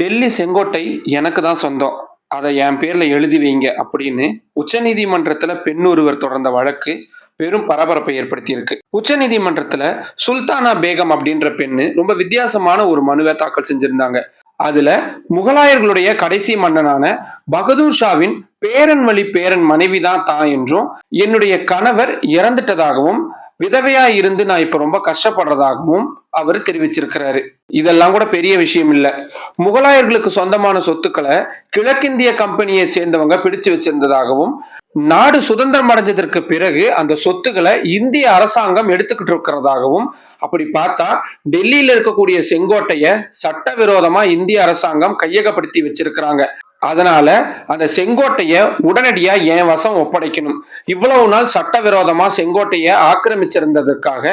டெல்லி செங்கோட்டை எனக்கு தான் சொந்தம். அதை என் பேர்ல எழுதி வைங்க அப்படின்னு உச்சநீதிமன்றத்துல பெண் ஒருவர் தொடர்ந்த வழக்கு பெரும் பரபரப்பை ஏற்படுத்தியிருக்கு. உச்சநீதிமன்றத்துல சுல்தானா பேகம் அப்படின்ற பெண்ணு ரொம்ப வித்தியாசமான ஒரு மனுவை தாக்கல் செஞ்சிருந்தாங்க. அதுல முகலாயர்களுடைய கடைசி மன்னனான பகதூர் ஷாவின் பேரன் வழி பேரன் மனைவி தான் தான் என்றும் என்னுடைய கணவர் இறந்துட்டதாகவும் விதவையா இருந்து நான் இப்ப ரொம்ப கஷ்டப்படுறதாகவும் அவர் தெரிவிச்சிருக்கிறாரு. இதெல்லாம் கூட பெரிய விஷயம் இல்ல. முகலாயர்களுக்கு சொந்தமான சொத்துக்களை கிழக்கிந்திய கம்பெனியை சேர்ந்தவங்க பிடிச்சு வச்சிருந்ததாகவும் நாடு சுதந்திரம் அடைஞ்சதற்கு பிறகு அந்த சொத்துக்களை இந்திய அரசாங்கம் எடுத்துக்கிட்டு இருக்கிறதாகவும் அப்படி பார்த்தா டெல்லியில இருக்கக்கூடிய செங்கோட்டைய சட்டவிரோதமா இந்திய அரசாங்கம் கையகப்படுத்தி வச்சிருக்கிறாங்க. அதனால அந்த செங்கோட்டைய உடனடியா என் வசம் ஒப்படைக்கணும். இவ்வளவு நாள் சட்டவிரோதமா செங்கோட்டைய ஆக்கிரமிச்சிருந்ததற்காக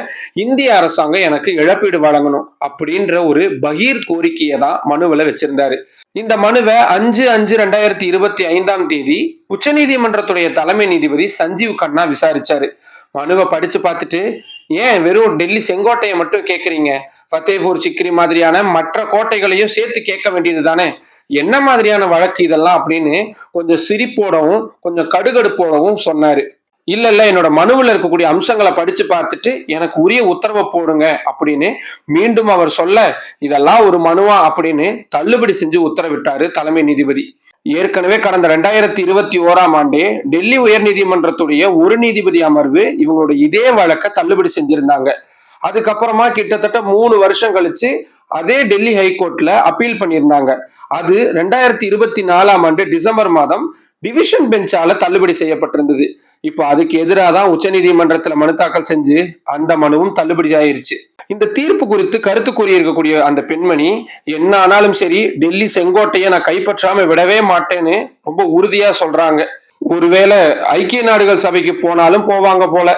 இந்திய அரசாங்கம் எனக்கு இழப்பீடு வழங்கணும் அப்படின்ற ஒரு பகீர் கோரிக்கையை தான் மனுவில் வச்சிருந்தாரு. இந்த மனுவை அஞ்சு அஞ்சு ரெண்டாயிரத்தி இருபத்தி ஐந்தாம் தேதி உச்சநீதிமன்றத்துடைய தலைமை நீதிபதி சஞ்சீவ் கண்ணா விசாரிச்சாரு. மனுவை படிச்சு பார்த்துட்டு ஏன் வெறும் டெல்லி செங்கோட்டையை மட்டும் கேட்குறீங்க ஃபத்தேபூர் சிக்ரி மாதிரியான மற்ற கோட்டைகளையும் சேர்த்து கேட்க வேண்டியது தானே என்ன மாதிரியான வழக்கு இதெல்லாம் அப்படின்னு கொஞ்சம் சிரிப்போடவும் கொஞ்சம் கடுகடுப்போடவும் சொன்னாரு. இல்ல இல்ல என்னோட மனுவில் இருக்கக்கூடிய அம்சங்களை படிச்சு பார்த்துட்டு எனக்கு உரிய உத்தரவை போடுங்க அப்படின்னு மீண்டும் அவர் சொல்ல இதெல்லாம் ஒரு மனுவா? அப்படின்னு தள்ளுபடி செஞ்சு உத்தரவிட்டாரு தலைமை நீதிபதி. ஏற்கனவே கடந்த ரெண்டாயிரத்தி இருபத்தி ஓராம் ஆண்டே டெல்லி உயர் நீதிமன்றத்துடைய ஒரு நீதிபதி அமர்வு இவங்களோட இதே வழக்கை தள்ளுபடி செஞ்சிருந்தாங்க. அதுக்கப்புறமா கிட்டத்தட்ட மூணு வருஷம் கழிச்சு அதே டெல்லி ஹைகோர்ட்ல அப்பீல் பண்ணியிருந்தாங்க. அது ரெண்டாயிரத்தி இருபத்தி நாலாம் ஆண்டு டிசம்பர் மாதம் டிவிஷன் பெஞ்சால தள்ளுபடி செய்யப்பட்டிருந்தது. இப்போ அதுக்கு எதிராக தான் உச்சநீதிமன்றத்தில் மனு தாக்கல் செஞ்சு அந்த மனுவும் தள்ளுபடி ஆயிருச்சு. இந்த தீர்ப்பு குறித்து கருத்து கூறியிருக்கக்கூடிய அந்த பெண்மணி என்ன ஆனாலும் சரி டெல்லி செங்கோட்டையை நான் கைப்பற்றாம விடவே மாட்டேன்னு ரொம்ப உறுதியா சொல்றாங்க. ஒருவேளை ஐக்கிய நாடுகள் சபைக்கு போனாலும் போவாங்க போல.